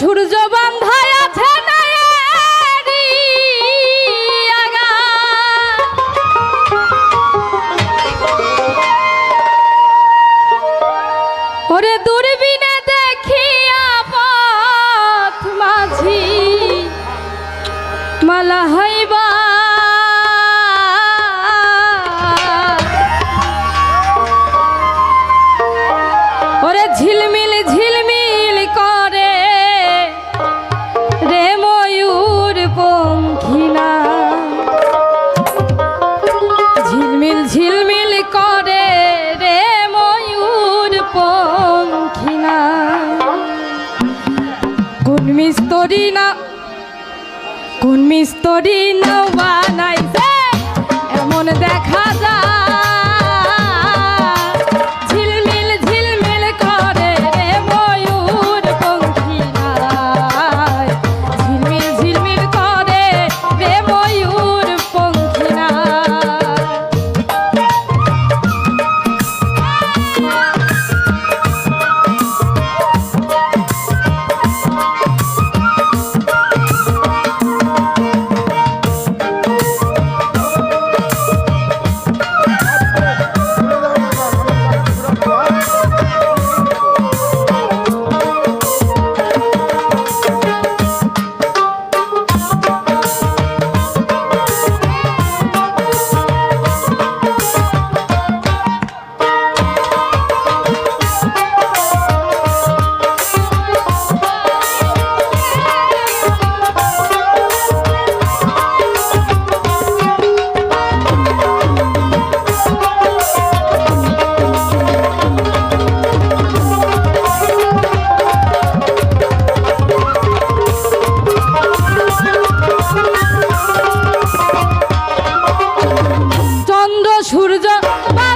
সূর্য বন্ধায় আছে ওরে দূরবীনে দেখিয়া পথ মাঝি মালা ওরে ঝিলমিল ঝিল কোন মিস্তরি না কোন মিস্তরি না বানাইছে? এমন দেখা যায়। সূর্য